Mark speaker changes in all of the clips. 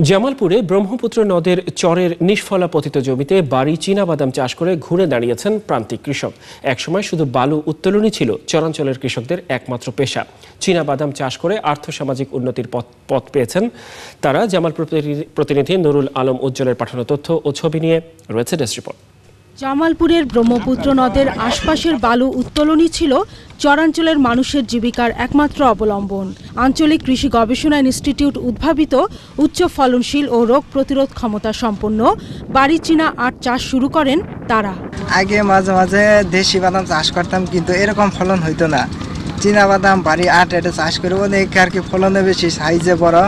Speaker 1: জামালপুরে ব্রহ্মপুত্র নদের চরের নিষ্ফলা পতিত জমিতে বাড়ি চীনাবাদাম চাষ করে ঘুরে দাঁড়িয়েছেন প্রান্তিক কৃষক। একসময় শুধু বালু উত্তোলনই ছিল, চরাঞ্চলের কৃষকদের একমাত্র পেশা। চীনাবাদাম চাষ করে আর্থসামাজিক উন্নতির পথ পথ পেয়েছেন তারা। জামালপুর প্রতিনিধি- নুরুল আলম উজ্জ্বলের পাঠানো তথ্য ও ছবি নিয়ে রয়েছে ডেস্ক রিপোর্ট
Speaker 2: জামালপুরের ব্রহ্মপুত্র নদের আশপাশের বালু উত্তোলনই ছিল চরাঞ্চলের মানুষের জীবিকার একমাত্র অবলম্বন। আঞ্চলিক কৃষি গবেষণা ইনস্টিটিউট উদ্ভাবিত উচ্চ ফলনশীল ও রোগ প্রতিরোধ ক্ষমতা সম্পন্ন বাড়ি চীনা আট চাষ শুরু করেন তারা।
Speaker 3: আগে মাঝে মাঝে দেশি বাদাম চাষ করতাম কিন্তু এরকম ফলন হইতো না। চীনা বাদাম বাড়ি আট এটা চাষ করে অনেক আর কি ফলনে বেশি সাইজে বড়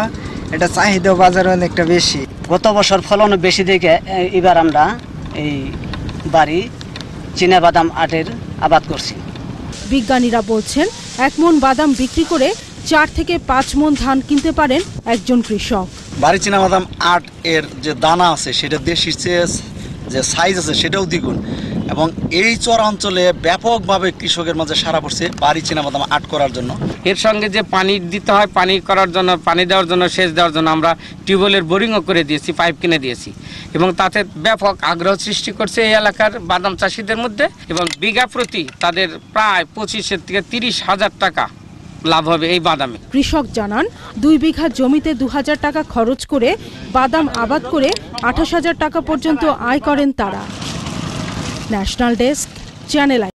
Speaker 3: এটা চাহিদা বাজারে অনেকটা বেশি।
Speaker 4: গত বছর ফলন বেশি দেখে এবার আমরা এই বাড়ি বাদাম আটের আবাদ করছি।
Speaker 2: বিজ্ঞানীরা বলছেন এক মন বাদাম বিক্রি করে চার থেকে পাঁচ মন ধান কিনতে পারেন একজন কৃষক।
Speaker 5: বাড়ি বাদাম আট এর যে দানা আছে সেটা দেশি যে সাইজ আছে সেটাও দ্বিগুণ। এবং এই চর অঞ্চলে ব্যাপকভাবে কৃষকের মাঝে সারা পড়ছে বাড়ি বাদাম আট করার জন্য।
Speaker 6: এর সঙ্গে যে পানি দিতে হয় পানি করার জন্য পানি দেওয়ার জন্য সেচ দেওয়ার জন্য আমরা টিউবওয়েলের বোরিংও করে দিয়েছি পাইপ কিনে দিয়েছি। এবং তাতে ব্যাপক আগ্রহ সৃষ্টি করছে এই এলাকার বাদাম চাষিদের মধ্যে এবং বিঘা প্রতি তাদের প্রায় পঁচিশের থেকে তিরিশ হাজার টাকা লাভ হবে এই বাদামে।
Speaker 2: কৃষক জানান দুই বিঘা জমিতে দু হাজার টাকা খরচ করে বাদাম আবাদ করে আঠাশ হাজার টাকা পর্যন্ত আয় করেন তারা। National desk channel I